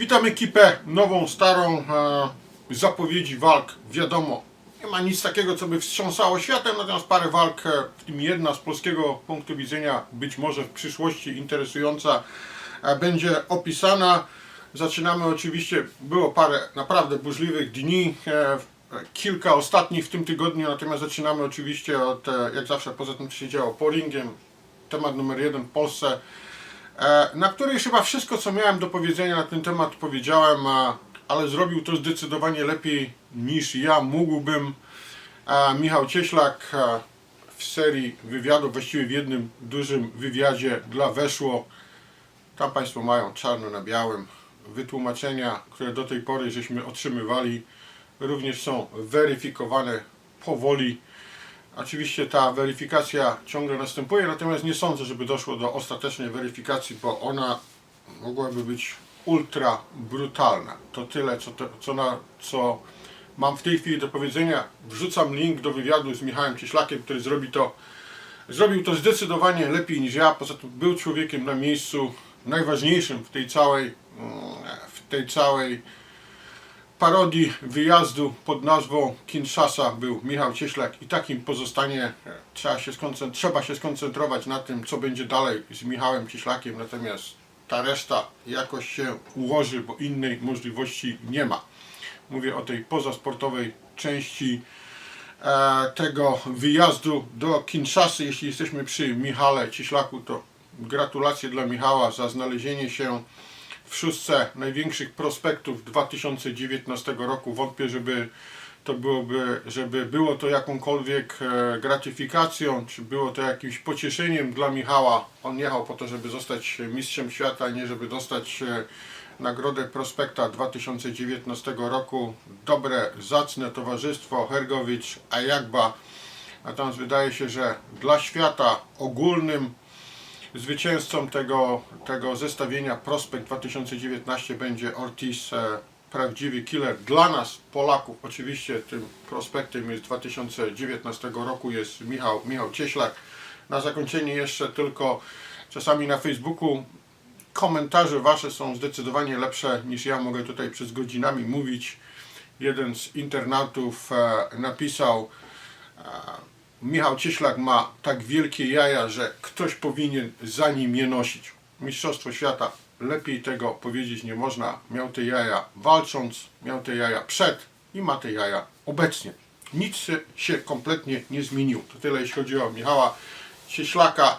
Witam ekipę nową, starą, e, zapowiedzi walk, wiadomo, nie ma nic takiego, co by wstrząsało światem, natomiast parę walk, e, w tym jedna z polskiego punktu widzenia, być może w przyszłości interesująca, e, będzie opisana. Zaczynamy oczywiście, było parę naprawdę burzliwych dni, e, kilka ostatnich w tym tygodniu, natomiast zaczynamy oczywiście od, e, jak zawsze, poza tym, co się działo po ringiem, temat numer jeden w Polsce, e, na której chyba wszystko, co miałem do powiedzenia na ten temat powiedziałem, ale zrobił to zdecydowanie lepiej niż ja mógłbym. E, Michał Cieślak e, w serii wywiadów, właściwie w jednym dużym wywiadzie dla Weszło, tam Państwo mają czarno na białym wytłumaczenia, które do tej pory żeśmy otrzymywali, również są weryfikowane powoli. Oczywiście ta weryfikacja ciągle następuje, natomiast nie sądzę, żeby doszło do ostatecznej weryfikacji, bo ona mogłaby być ultra brutalna. To tyle, co, te, co, na, co mam w tej chwili do powiedzenia. Wrzucam link do wywiadu z Michałem Cieślakiem, który zrobi to, zrobił to zdecydowanie lepiej niż ja. Poza tym był człowiekiem na miejscu najważniejszym w tej całej, mm, w tej całej parodii wyjazdu pod nazwą Kinshasa był Michał Cieślak i takim pozostanie. Trzeba się, trzeba się skoncentrować na tym, co będzie dalej z Michałem Cieślakiem, natomiast ta reszta jakoś się ułoży, bo innej możliwości nie ma. Mówię o tej pozasportowej części e, tego wyjazdu do Kinshasy. Jeśli jesteśmy przy Michale Cieślaku, to gratulacje dla Michała za znalezienie się w szóstce największych prospektów 2019 roku. Wątpię, żeby to byłoby, żeby było to jakąkolwiek e, gratyfikacją, czy było to jakimś pocieszeniem dla Michała. On jechał po to, żeby zostać mistrzem świata, nie żeby dostać e, nagrodę prospekta 2019 roku. Dobre, zacne towarzystwo Hergowicz, Ajagba. Natomiast wydaje się, że dla świata ogólnym Zwycięzcą tego, tego zestawienia Prospekt 2019 będzie Ortiz, e, prawdziwy killer. Dla nas, Polaków, oczywiście tym prospektem jest 2019 roku jest Michał, Michał Cieślak. Na zakończenie jeszcze tylko czasami na Facebooku komentarze Wasze są zdecydowanie lepsze niż ja mogę tutaj przez godzinami mówić. Jeden z internautów e, napisał Michał Cieślak ma tak wielkie jaja, że ktoś powinien za nim je nosić. Mistrzostwo świata, lepiej tego powiedzieć nie można. Miał te jaja walcząc, miał te jaja przed i ma te jaja obecnie. Nic się- kompletnie nie zmieniło. To tyle jeśli chodzi o Michała Cieślaka.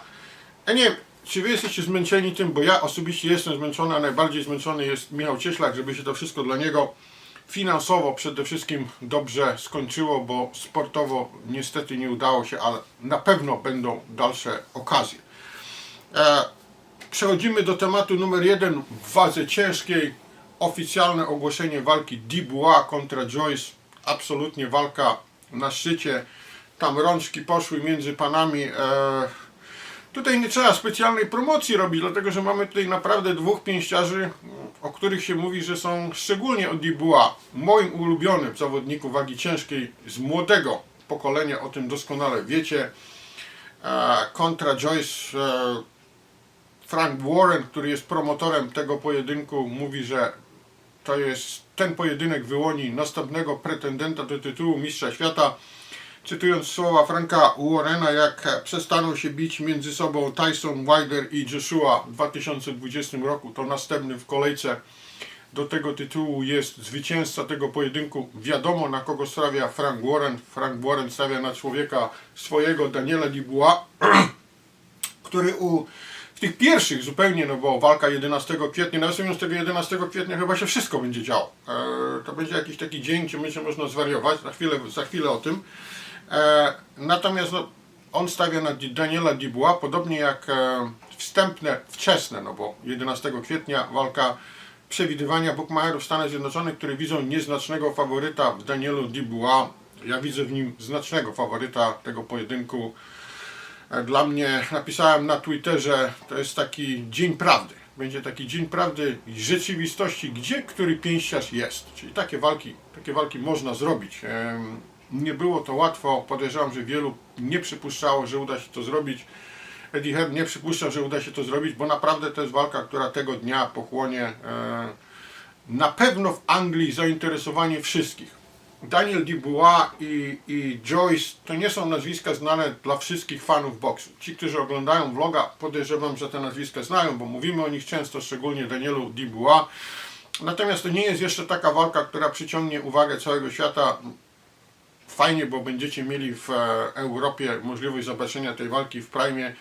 Ja nie wiem, czy wy jesteście zmęczeni tym, bo ja osobiście jestem zmęczony, a najbardziej zmęczony jest Michał Cieślak, żeby się to wszystko dla niego finansowo przede wszystkim dobrze skończyło, bo sportowo niestety nie udało się, ale na pewno będą dalsze okazje. E, przechodzimy do tematu numer jeden w wadze ciężkiej. Oficjalne ogłoszenie walki Dubois kontra Joyce. Absolutnie walka na szczycie. Tam rączki poszły między panami. E, Tutaj nie trzeba specjalnej promocji robić, dlatego że mamy tutaj naprawdę dwóch pięściarzy, o których się mówi, że są szczególnie od Dubois, moim ulubionym zawodniku wagi ciężkiej z młodego pokolenia, o tym doskonale wiecie. E, Kontra Joyce e, Frank Warren, który jest promotorem tego pojedynku, mówi, że to jest ten pojedynek wyłoni następnego pretendenta do tytułu mistrza świata. Cytując słowa Franka Warrena, jak przestaną się bić między sobą Tyson Wilder i Joshua w 2020 roku, to następnym w kolejce do tego tytułu jest zwycięzca tego pojedynku. Wiadomo na kogo stawia Frank Warren. Frank Warren stawia na człowieka swojego Daniela Dubois, który u, w tych pierwszych zupełnie, no bo walka 11 kwietnia, nawiązując tego 11 kwietnia chyba się wszystko będzie działo. E, to będzie jakiś taki dzień, gdzie będzie można zwariować, za chwilę, za chwilę o tym. E, natomiast no, on stawia na Daniela Dubois, podobnie jak e, wstępne, wczesne, no bo 11 kwietnia walka przewidywania bookmacherów Stanów Zjednoczonych, które widzą nieznacznego faworyta w Danielu Dubois. Ja widzę w nim znacznego faworyta tego pojedynku. E, Dla mnie napisałem na Twitterze, to jest taki dzień prawdy. Będzie taki dzień prawdy i rzeczywistości, gdzie który pięściarz jest. Czyli takie walki, takie walki można zrobić. Nie było to łatwo. Podejrzewam, że wielu nie przypuszczało, że uda się to zrobić. Eddie Hearn nie przypuszczał, że uda się to zrobić, bo naprawdę to jest walka, która tego dnia pochłonie e, na pewno w Anglii zainteresowanie wszystkich. Daniel Dubois i, i Joyce to nie są nazwiska znane dla wszystkich fanów boksu. Ci, którzy oglądają vloga, podejrzewam, że te nazwiska znają, bo mówimy o nich często, szczególnie Danielu Dubois. Natomiast to nie jest jeszcze taka walka, która przyciągnie uwagę całego świata. Fajnie, bo będziecie mieli w e, Europie możliwość zobaczenia tej walki w prime,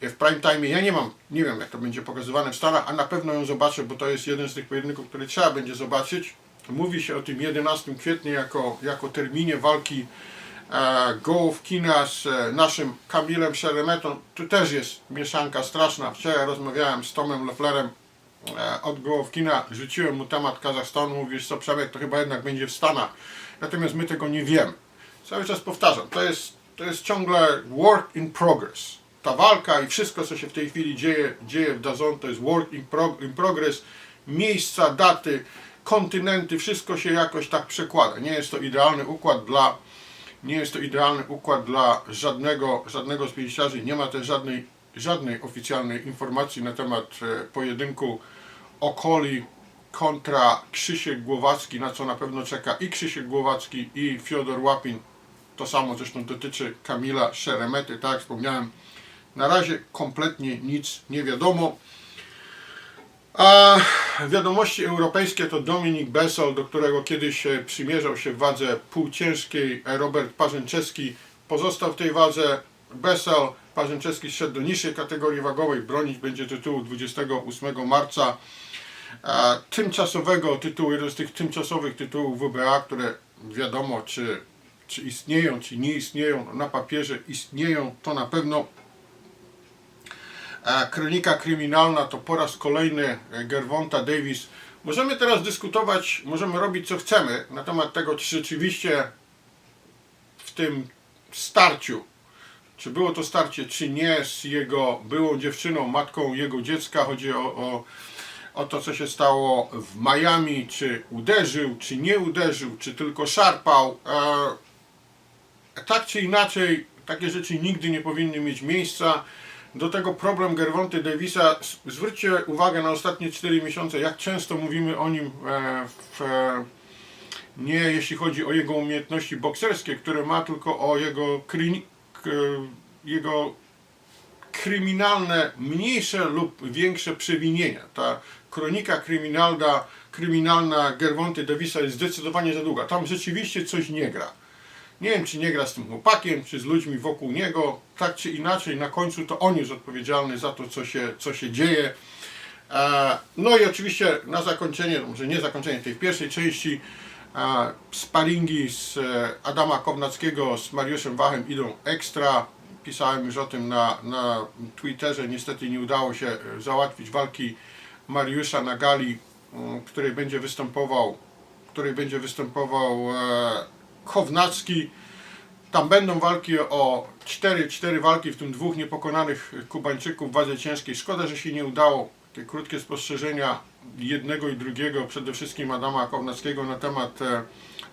w prime time. Ja nie mam, nie wiem jak to będzie pokazywane w Stanach, a na pewno ją zobaczę, bo to jest jeden z tych pojedynków, który trzeba będzie zobaczyć. Mówi się o tym 11 kwietnia jako, jako terminie walki e, Gołowkina z e, naszym Kamilem Szeremetą. Tu też jest mieszanka straszna. Wczoraj rozmawiałem z Tomem Lefflerem od Gołowkina, rzuciłem mu temat Kazachstanu, mówisz co Przemek, to chyba jednak będzie w Stanach. Natomiast my tego nie wiemy. Cały czas powtarzam, to jest, to jest ciągle work in progress. Ta walka i wszystko, co się w tej chwili dzieje, dzieje w Dazon, to jest work in, prog- in progress. Miejsca, daty, kontynenty, wszystko się jakoś tak przekłada. Nie jest to idealny układ dla nie jest to idealny układ dla żadnego, żadnego z pięściarzy. Nie ma też żadnej, żadnej oficjalnej informacji na temat e, pojedynku Okoli kontra Krzysiek Głowacki, na co na pewno czeka i Krzysiek Głowacki i Fiodor Łapin. To samo zresztą dotyczy Kamila Szeremety, tak jak wspomniałem. Na razie kompletnie nic nie wiadomo. A wiadomości europejskie to Dominik Bessel, do którego kiedyś e, przymierzał się w wadze półciężkiej e, Robert Parzęczewski. Pozostał w tej wadze Bessel. Parzęczewski szedł do niższej kategorii wagowej. Bronić będzie tytułu 28 marca. Tymczasowego tytułu, jeden z tych tymczasowych tytułów WBA, które wiadomo czy, czy istnieją, czy nie istnieją. Na papierze istnieją, to na pewno E, Kronika kryminalna to po raz kolejny e, Gervonta Davis. Możemy teraz dyskutować, możemy robić co chcemy na temat tego, czy rzeczywiście w tym starciu, czy było to starcie, czy nie z jego byłą dziewczyną, matką jego dziecka, chodzi o, o, o to, co się stało w Miami, czy uderzył, czy nie uderzył, czy tylko szarpał. E, tak czy inaczej, takie rzeczy nigdy nie powinny mieć miejsca. Do tego problem Gerwonty Davisa. Zwróćcie uwagę na ostatnie 4 miesiące, jak często mówimy o nim e, w, e, nie jeśli chodzi o jego umiejętności bokserskie, które ma, tylko o jego, jego kryminalne, mniejsze lub większe przewinienia. Ta kronika kryminalna, kryminalna Gerwonty Davisa jest zdecydowanie za długa. Tam rzeczywiście coś nie gra. Nie wiem, czy nie gra z tym chłopakiem, czy z ludźmi wokół niego. Tak czy inaczej, na końcu to on jest odpowiedzialny za to, co się, co się dzieje. E, No i oczywiście na zakończenie, może nie zakończenie tej pierwszej części, e, sparingi z e, Adama Kownackiego z Mariuszem Wachem idą ekstra. Pisałem już o tym na, na Twitterze. Niestety nie udało się e, załatwić walki Mariusza na gali, m, której będzie występował, której będzie występował e, Kownacki. Tam będą walki o 4, 4 walki, w tym dwóch niepokonanych Kubańczyków w wadze ciężkiej. Szkoda, że się nie udało. Te krótkie spostrzeżenia jednego i drugiego, przede wszystkim Adama Kownackiego na temat e,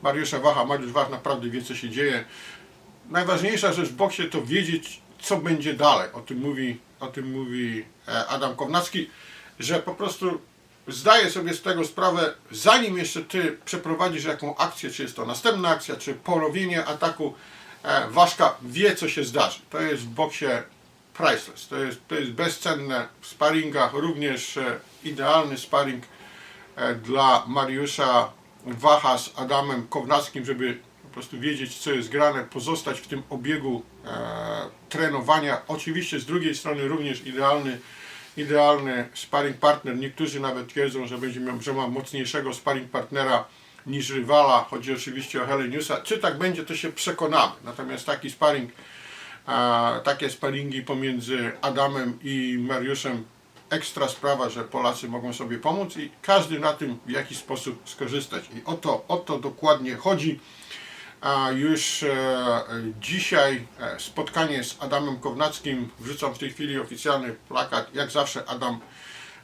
Mariusza Wacha. Mariusz Wach naprawdę wie, co się dzieje. Najważniejsza rzecz w boksie to wiedzieć, co będzie dalej. O tym mówi, o tym mówi e, Adam Kownacki, że po prostu zdaję sobie z tego sprawę, zanim jeszcze ty przeprowadzisz jaką akcję, czy jest to następna akcja, czy porowienie ataku, e, Waszka wie, co się zdarzy. To jest w boksie priceless. To jest, to jest bezcenne w sparingach, również e, idealny sparing e, dla Mariusza Wacha z Adamem Kownackim, żeby po prostu wiedzieć, co jest grane, pozostać w tym obiegu e, trenowania. Oczywiście z drugiej strony również idealny, idealny sparring partner. Niektórzy nawet twierdzą, że będzie miał, że ma mocniejszego sparring partnera niż rywala. Chodzi oczywiście o Heleniusa. Czy tak będzie, to się przekonamy. Natomiast taki sparring, e, takie sparingi pomiędzy Adamem i Mariuszem ekstra sprawa, że Polacy mogą sobie pomóc i każdy na tym w jakiś sposób skorzystać. I o to, o to dokładnie chodzi. A już e, dzisiaj e, spotkanie z Adamem Kownackim. Wrzucam w tej chwili oficjalny plakat. Jak zawsze Adam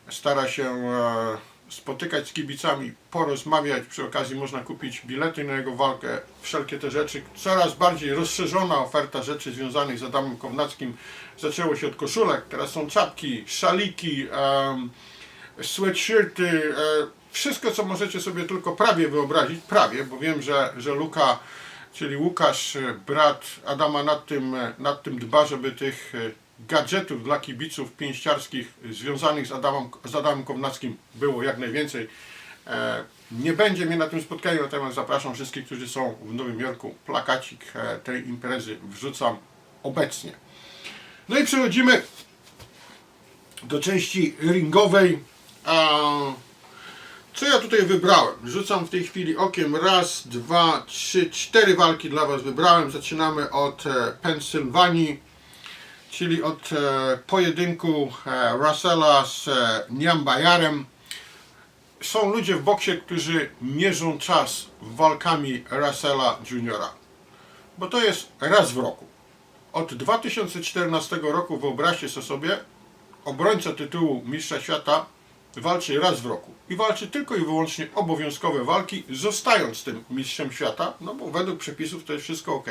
stara się e, spotykać z kibicami, porozmawiać. Przy okazji można kupić bilety na jego walkę, wszelkie te rzeczy. Coraz bardziej rozszerzona oferta rzeczy związanych z Adamem Kownackim. Zaczęło się od koszulek, teraz są czapki, szaliki, sweatshirty, wszystko, co możecie sobie tylko prawie wyobrazić, prawie, bo wiem, że, że Luka, czyli Łukasz, e, brat Adama nad tym, e, nad tym dba, żeby tych e, gadżetów dla kibiców pięściarskich związanych z Adamem, z Adamem Kownackim było jak najwięcej. Nie będzie mnie na tym spotkaniu, natomiast zapraszam wszystkich, którzy są w Nowym Jorku. Plakacik tej imprezy wrzucam obecnie. No i przechodzimy do części ringowej. Co ja tutaj wybrałem? Rzucam w tej chwili okiem. Raz, dwa, trzy, cztery walki dla Was wybrałem. Zaczynamy od e, Pensylwanii, czyli od e, pojedynku e, Russella z Niambajarem. Są ludzie w boksie, którzy mierzą czas walkami Russella Juniora, bo to jest raz w roku. Od 2014 roku, wyobraźcie sobie, obrońca tytułu Mistrza Świata walczy raz w roku i walczy tylko i wyłącznie obowiązkowe walki, zostając tym Mistrzem Świata, no bo według przepisów to jest wszystko ok.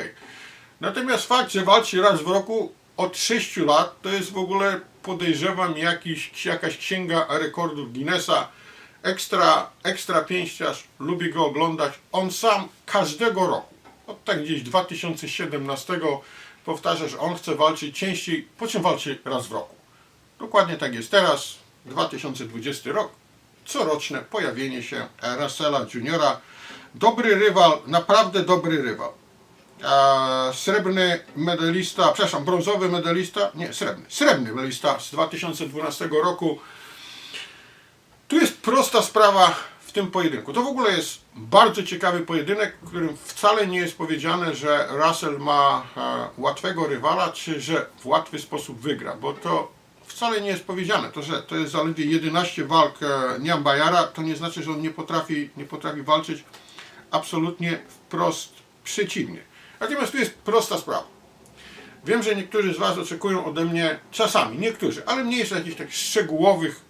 Natomiast fakt, że walczy raz w roku od 6 lat, to jest w ogóle podejrzewam jakiś, jakaś księga rekordów Guinnessa. Ekstra, ekstra pięściarz, lubię go oglądać. On sam każdego roku, od tak gdzieś 2017 powtarza, że on chce walczyć częściej, po czym walczy raz w roku. Dokładnie tak jest teraz, 2020 rok, coroczne pojawienie się Russella Juniora. Dobry rywal, naprawdę dobry rywal. E, Srebrny medalista, przepraszam, brązowy medalista, nie, srebrny, srebrny medalista z 2012 roku. Tu jest prosta sprawa w tym pojedynku. To w ogóle jest bardzo ciekawy pojedynek, w którym wcale nie jest powiedziane, że Russell ma e, łatwego rywala, czy że w łatwy sposób wygra, bo to wcale nie jest powiedziane. To, że to jest zaledwie 11 walk e, Niambajara, to nie znaczy, że on nie potrafi, nie potrafi walczyć. Absolutnie wprost przeciwnie. Natomiast tu jest prosta sprawa. Wiem, że niektórzy z Was oczekują ode mnie, czasami, niektórzy, ale mniejsze jakichś takich szczegółowych,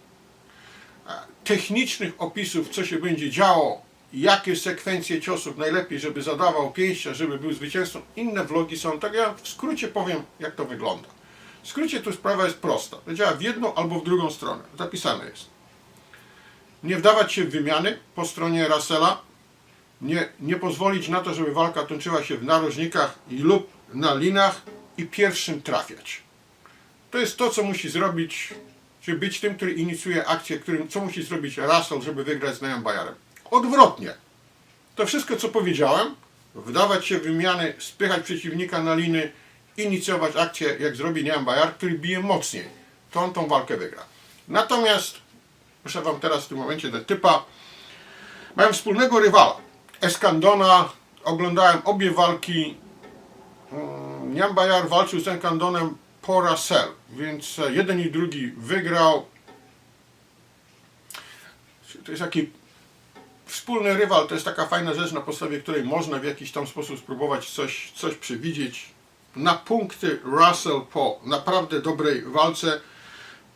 e, technicznych opisów, co się będzie działo, jakie sekwencje ciosów najlepiej, żeby zadawał pięścia, żeby był zwycięzcą. Inne vlogi są, tak ja w skrócie powiem, jak to wygląda. W skrócie tu sprawa jest prosta. Działa w jedną albo w drugą stronę. Zapisane jest. Nie wdawać się w wymiany po stronie Russella, nie, nie pozwolić na to, żeby walka toczyła się w narożnikach lub na linach i pierwszym trafiać. To jest to, co musi zrobić, żeby być tym, który inicjuje akcję, którym, co musi zrobić Russell, żeby wygrać z Niam Bajarem. Odwrotnie. To wszystko, co powiedziałem, wdawać się w wymiany, spychać przeciwnika na liny, inicjować akcję, jak zrobi Niam Bajar, który bije mocniej. To on tą walkę wygra. Natomiast, muszę Wam teraz w tym momencie dać typa, mają wspólnego rywala. Eskandona, oglądałem obie walki. Mm, Niam Bajar walczył z Eskandonem po Russell, więc jeden i drugi wygrał. To jest taki wspólny rywal, to jest taka fajna rzecz, na podstawie której można w jakiś tam sposób spróbować coś, coś przewidzieć. Na punkty Russell po naprawdę dobrej walce.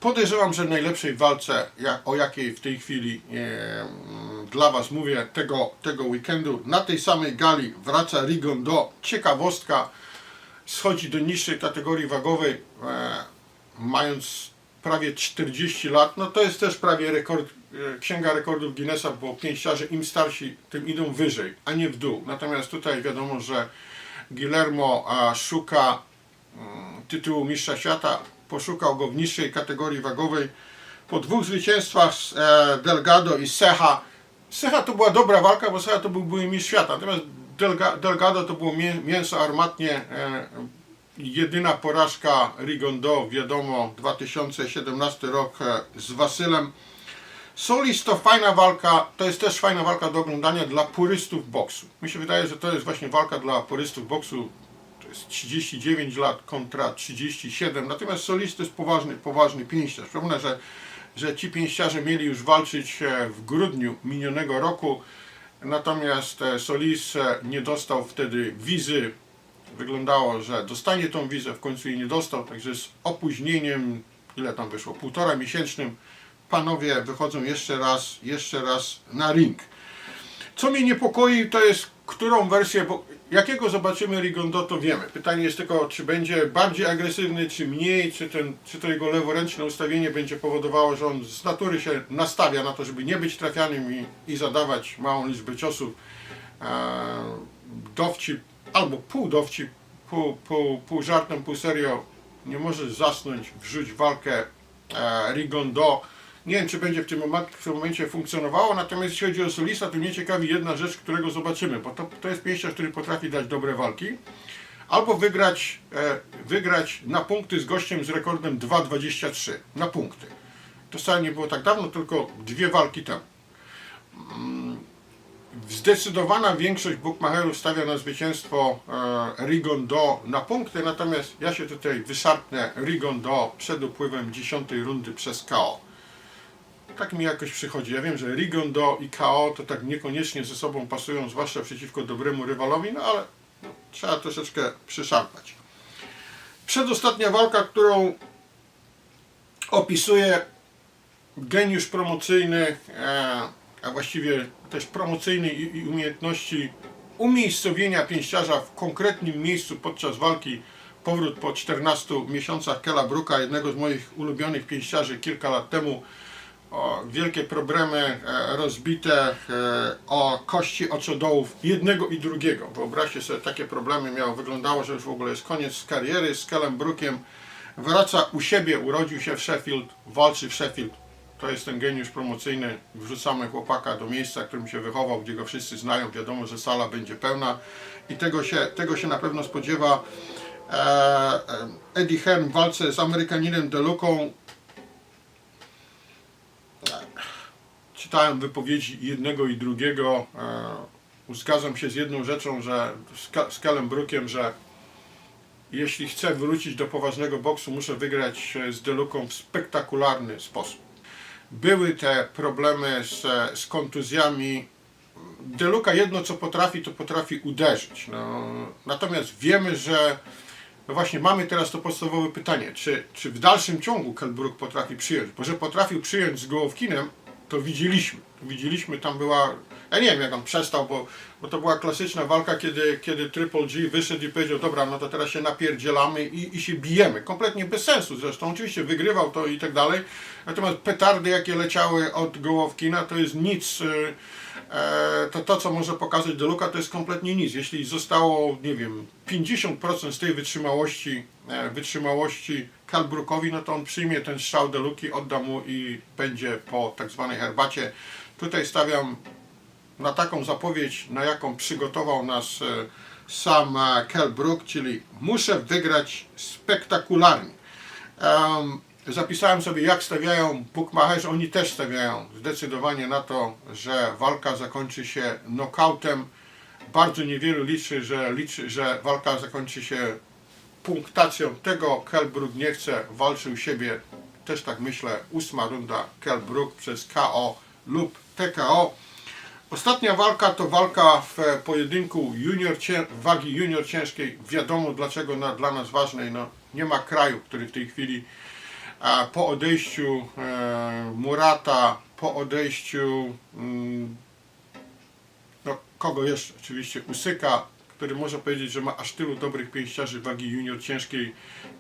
Podejrzewam, że najlepszej walce, o jakiej w tej chwili e, dla Was mówię, tego, tego weekendu. Na tej samej gali wraca Rigon do ciekawostka. Schodzi do niższej kategorii wagowej, e, mając prawie 40 lat. No to jest też prawie rekord, e, księga rekordów Guinnessa, bo pięściarze im starsi, tym idą wyżej, a nie w dół. Natomiast tutaj wiadomo, że Guillermo szuka mm, tytułu mistrza świata, poszukał go w niższej kategorii wagowej. Po dwóch zwycięstwach z e, Delgado i Secha. Secha to była dobra walka, bo Secha to był były mistrz świata. Natomiast Delga, Delgado to było mię, mięso armatnie. E, jedyna porażka Rigondo, wiadomo, 2017 rok e, z Wasylem. Solis to fajna walka, to jest też fajna walka do oglądania dla purystów boksu. Mi się wydaje, że to jest właśnie walka dla purystów boksu. To jest 39 lat kontra 37. Natomiast Solis to jest poważny, poważny pięściarz. Przypomnę, że, że ci pięściarze mieli już walczyć e, w grudniu minionego roku. Natomiast e, Solis e, nie dostał wtedy wizy. Wyglądało, że dostanie tą wizę, w końcu jej nie dostał, także z opóźnieniem, ile tam wyszło, półtora miesięcznym, panowie wychodzą jeszcze raz, jeszcze raz na ring. Co mnie niepokoi, to jest, którą wersję, bo Jakiego zobaczymy Rigondo, to wiemy. Pytanie jest tylko, czy będzie bardziej agresywny, czy mniej, czy, ten, czy to jego leworęczne ustawienie będzie powodowało, że on z natury się nastawia na to, żeby nie być trafianym i, i zadawać małą liczbę ciosów. E, dowcip, albo pół dowcip, pół, pół, pół żartem, pół serio. Nie możesz zasnąć, wrzuć walkę e, Rigondo. Nie wiem, czy będzie w tym, w tym momencie funkcjonowało, natomiast jeśli chodzi o Solisa, to mnie ciekawi jedna rzecz, którego zobaczymy, bo to, to jest pięściarz, który potrafi dać dobre walki, albo wygrać, e, wygrać na punkty z gościem z rekordem 2,23 na punkty. To wcale nie było tak dawno, tylko dwie walki temu. Mm, Zdecydowana większość bookmacherów stawia na zwycięstwo e, Rigondo na punkty, natomiast ja się tutaj wyszarpnę Rigondo przed upływem 10 rundy przez KO tak mi jakoś przychodzi. Ja wiem, że Rigondo i KO to tak niekoniecznie ze sobą pasują, zwłaszcza przeciwko dobremu rywalowi, no ale no, trzeba troszeczkę przyszarpać. Przedostatnia walka, którą opisuje geniusz promocyjny, e, a właściwie też promocyjny i, i umiejętności umiejscowienia pięściarza w konkretnym miejscu podczas walki. Powrót po 14 miesiącach Kela Bruka, jednego z moich ulubionych pięściarzy kilka lat temu o wielkie problemy e, rozbite e, o kości oczodołów jednego i drugiego. Wyobraźcie sobie, takie problemy miał. Wyglądało, że już w ogóle jest koniec kariery. Z Kelem Brookiem wraca u siebie, urodził się w Sheffield, walczy w Sheffield. To jest ten geniusz promocyjny. Wrzucamy chłopaka do miejsca, w którym się wychował, gdzie go wszyscy znają. Wiadomo, że sala będzie pełna i tego się, tego się na pewno spodziewa e, Eddie Hearn w walce z Amerykaninem Deluką. Czytałem wypowiedzi jednego i drugiego. E, zgadzam się z jedną rzeczą, że z, Ka- z Kalem Brookiem, że jeśli chcę wrócić do poważnego boksu, muszę wygrać e, z Deluką w spektakularny sposób. Były te problemy z, z kontuzjami. Deluka jedno co potrafi, to potrafi uderzyć. No, natomiast wiemy, że no właśnie mamy teraz to podstawowe pytanie, czy, czy w dalszym ciągu Kelbrook potrafi przyjąć? Bo że potrafił przyjąć z Gołowkinem, to widzieliśmy. Widzieliśmy, tam była, ja nie wiem jak on przestał, bo, bo to była klasyczna walka, kiedy, kiedy Triple G wyszedł i powiedział, dobra, no to teraz się napierdzielamy i, i się bijemy. Kompletnie bez sensu zresztą, oczywiście wygrywał to i tak dalej, natomiast petardy jakie leciały od Gołowkina to jest nic, y, e, to to co może pokazać Deluka to jest kompletnie nic. Jeśli zostało, nie wiem, 50% z tej wytrzymałości, e, wytrzymałości Kalbrukowi, no to on przyjmie ten strzał Deluki, odda mu i będzie po tak zwanej herbacie. Tutaj stawiam na taką zapowiedź, na jaką przygotował nas e, sam e, Kell Brook, czyli muszę wygrać spektakularnie. Em, zapisałem sobie jak stawiają bookmacherzy, oni też stawiają zdecydowanie na to, że walka zakończy się knockoutem. Bardzo niewielu liczy, że, liczy, że walka zakończy się punktacją. Tego Kell Brook nie chce, walczył siebie, też tak myślę, ósma runda Kell Brook przez KO lub TKO. Ostatnia walka to walka w pojedynku junior, wagi junior ciężkiej. Wiadomo dlaczego na, dla nas ważnej. No, nie ma kraju, który w tej chwili a, po odejściu e, Murata, po odejściu mm, no, kogo jeszcze? Oczywiście Usyka, który można powiedzieć, że ma aż tylu dobrych pięściarzy wagi junior ciężkiej,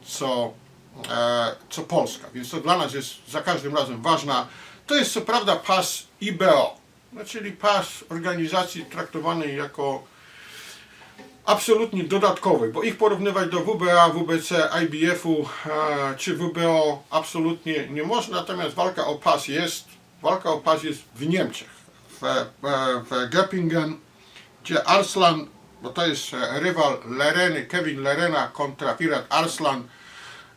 co, e, co Polska. Więc to dla nas jest za każdym razem ważna. To jest co prawda pas IBO, no, czyli pas organizacji traktowanej jako absolutnie dodatkowy, bo ich porównywać do WBA, WBC, IBF-u e, czy WBO absolutnie nie można, natomiast walka o pas jest, walka o pas jest w Niemczech, w, e, w Göppingen, gdzie Arslan, bo to jest e, rywal Lereny, Kevin Lerena kontra Firat Arslan,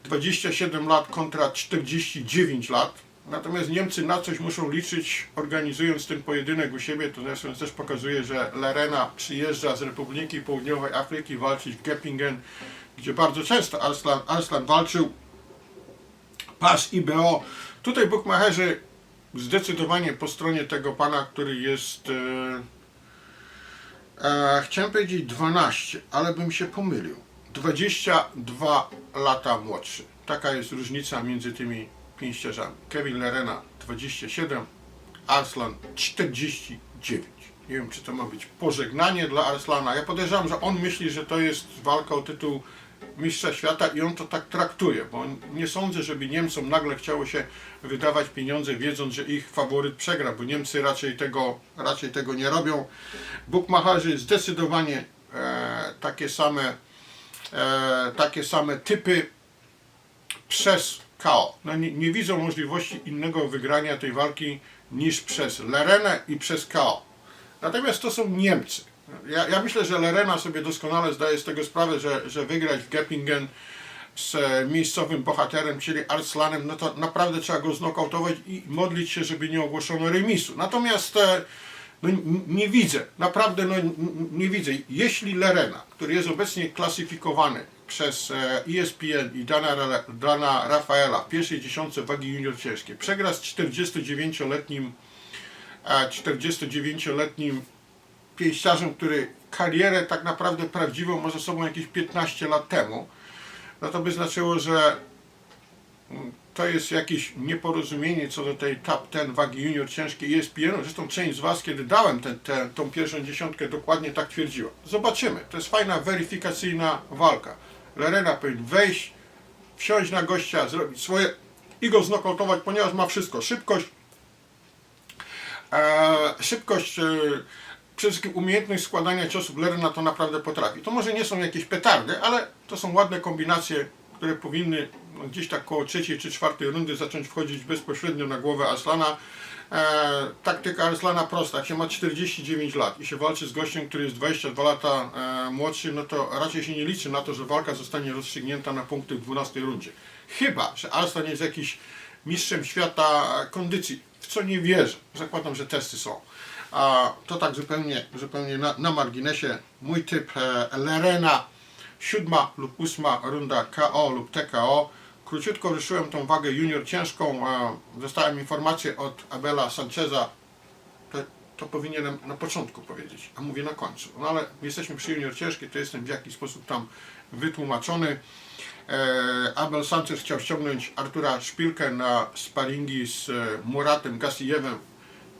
27 lat kontra 49 lat. Natomiast Niemcy na coś muszą liczyć, organizując ten pojedynek u siebie. To zresztą też pokazuje, że Lerena przyjeżdża z Republiki Południowej Afryki walczyć w Göppingen, gdzie bardzo często Arslan, Arslan walczył. Pas IBO. Tutaj bukmacherzy zdecydowanie po stronie tego pana, który jest... E, e, chciałem powiedzieć 12, ale bym się pomylił. 22 lata młodszy. Taka jest różnica między tymi pięściarzami. Kevin Lerena 27, Arslan 49. Nie wiem, czy to ma być pożegnanie dla Arslana. Ja podejrzewam, że on myśli, że to jest walka o tytuł mistrza świata i on to tak traktuje, bo nie sądzę, żeby Niemcom nagle chciało się wydawać pieniądze, wiedząc, że ich faworyt przegra, bo Niemcy raczej tego, raczej tego nie robią. Bukmacherzy zdecydowanie e, takie same e, takie same typy przez KO. No nie, nie widzą możliwości innego wygrania tej walki niż przez Lerenę i przez KO. Natomiast to są Niemcy. Ja, ja myślę, że Lerena sobie doskonale zdaje z tego sprawę, że, że wygrać w Göppingen z e, miejscowym bohaterem, czyli Arslanem, no to naprawdę trzeba go znokautować i modlić się, żeby nie ogłoszono remisu. Natomiast e, no, nie widzę, naprawdę no, nie widzę. Jeśli Lerena, który jest obecnie klasyfikowany przez e, ESPN i Dana, Dana Rafaela w pierwszej dziesiątce wagi junior ciężkiej, przegra z 49-letnim e, 49-letnim pięściarzem, który karierę tak naprawdę prawdziwą ma za sobą jakieś 15 lat temu, no to by znaczyło, że to jest jakieś nieporozumienie co do tej top 10 wagi junior ciężkiej E ESPN-u. Zresztą część z Was, kiedy dałem tę tę- tą pierwszą dziesiątkę, dokładnie tak twierdziła. Zobaczymy. To jest fajna weryfikacyjna walka. Lerena powinien wejść, wsiąść na gościa, zrobić swoje i go znokautować, ponieważ ma wszystko. Szybkość, e, szybkość, e, przede wszystkim umiejętność składania ciosów Lerena to naprawdę potrafi. To może nie są jakieś petardy, ale to są ładne kombinacje, które powinny no, gdzieś tak koło trzeciej czy czwartej rundy zacząć wchodzić bezpośrednio na głowę Aslana. E, taktyka Aslana prosta, jak się ma 49 lat i się walczy z gościem, który jest 22 lata e, młodszy, no to raczej się nie liczy na to, że walka zostanie rozstrzygnięta na punkty w 12 rundzie. Chyba, że Arslan jest jakiś mistrzem świata kondycji, w co nie wierzę. Zakładam, że testy są. A to tak zupełnie, zupełnie na, na marginesie. Mój typ e, Lerena, siódma lub ósma runda KO lub TKO. Króciutko ruszyłem tą wagę junior ciężką. E, dostałem informację od Abela Sancheza. To, to powinienem na początku powiedzieć, a mówię na końcu. No ale jesteśmy przy junior ciężkiej, to jestem w jakiś sposób tam wytłumaczony. E, Abel Sanchez chciał ściągnąć Artura Szpilkę na sparingi z e, Muratem Gasijewem.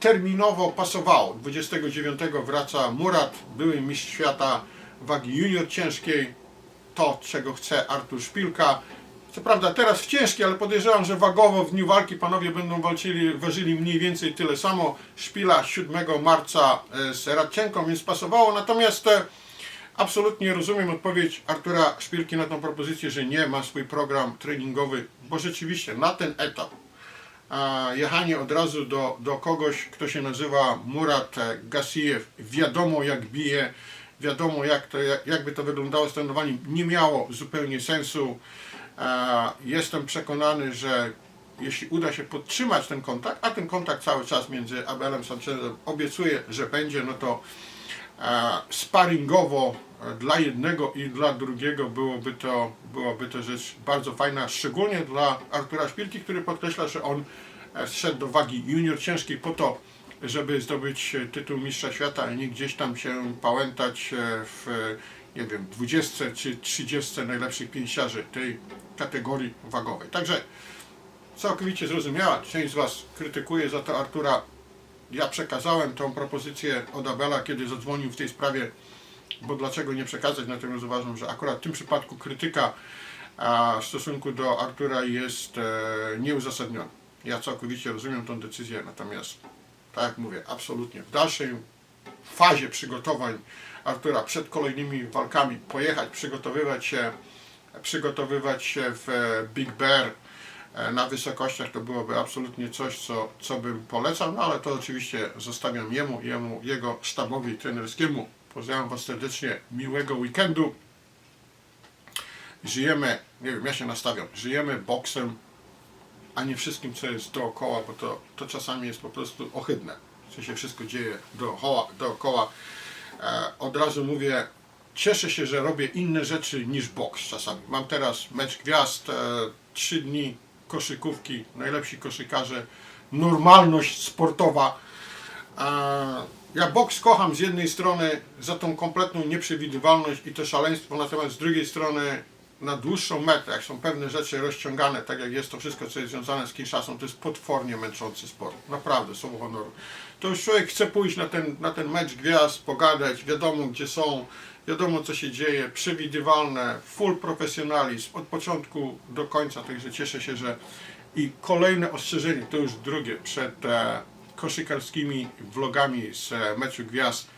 Terminowo pasowało. 29 wraca Murat, były mistrz świata wagi junior ciężkiej. To, czego chce Artur Szpilka. Co prawda teraz w ciężkiej, ale podejrzewam, że wagowo w dniu walki panowie będą walczyli, ważyli mniej więcej tyle samo. Szpila 7 marca e, z Radczenką, więc pasowało. Natomiast e, Absolutnie rozumiem odpowiedź Artura Szpilki na tą propozycję, że nie ma swój program treningowy, bo rzeczywiście na ten etap jechanie od razu do, do kogoś, kto się nazywa Murat Gasijew, wiadomo jak bije, wiadomo jak to, jak, jakby to wyglądało z trenowaniem, nie miało zupełnie sensu. Jestem przekonany, że jeśli uda się podtrzymać ten kontakt, a ten kontakt cały czas między Abelem Sanchezem obiecuje, że będzie, no to sparingowo dla jednego i dla drugiego byłoby to, byłoby to rzecz bardzo fajna, szczególnie dla Artura Szpilki, który podkreśla, że on e, zszedł do wagi junior ciężkiej po to, żeby zdobyć e, tytuł mistrza świata, a nie gdzieś tam się pałętać e, w nie wiem, 20 czy 30 najlepszych pięściarzy tej kategorii wagowej. Także całkowicie zrozumiała. Część z Was krytykuje za to Artura ja przekazałem tą propozycję od Abela, kiedy zadzwonił w tej sprawie, bo dlaczego nie przekazać, natomiast uważam, że akurat w tym przypadku krytyka w stosunku do Artura jest e, nieuzasadniona. Ja całkowicie rozumiem tą decyzję, natomiast tak jak mówię, absolutnie w dalszej fazie przygotowań Artura przed kolejnymi walkami pojechać, przygotowywać się, przygotowywać się w e, Big Bear, e, na wysokościach to byłoby absolutnie coś, co, co bym polecał, no ale to oczywiście zostawiam jemu, jemu, jego sztabowi trenerskiemu. Pozdrawiam Was serdecznie, miłego weekendu. Żyjemy, nie wiem, ja się nastawiam, żyjemy boksem, a nie wszystkim, co jest dookoła, bo to, to czasami jest po prostu ohydne, co się wszystko dzieje dookoła. dookoła. E, od razu mówię, cieszę się, że robię inne rzeczy niż boks czasami. Mam teraz mecz gwiazd, e, trzy dni koszykówki, najlepsi koszykarze, normalność sportowa. E, ja boks kocham z jednej strony za tą kompletną nieprzewidywalność i to szaleństwo, natomiast z drugiej strony na dłuższą metę, jak są pewne rzeczy rozciągane, tak jak jest to wszystko, co jest związane z Kinshasą, to jest potwornie męczący sport. Naprawdę, słowo honoru. To już człowiek chce pójść na ten, na ten mecz gwiazd, pogadać, wiadomo gdzie są, wiadomo co się dzieje, przewidywalne, full profesjonalizm od początku do końca, także cieszę się, że i kolejne ostrzeżenie, to już drugie, przed e, koszykarskimi vlogami z e, meczu gwiazd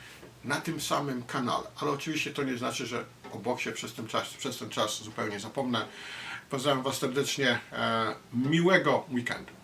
na tym samym kanale. Ale oczywiście to nie znaczy, że o boksie przez ten czas, przez ten czas zupełnie zapomnę. Pozdrawiam Was serdecznie. E, miłego weekendu.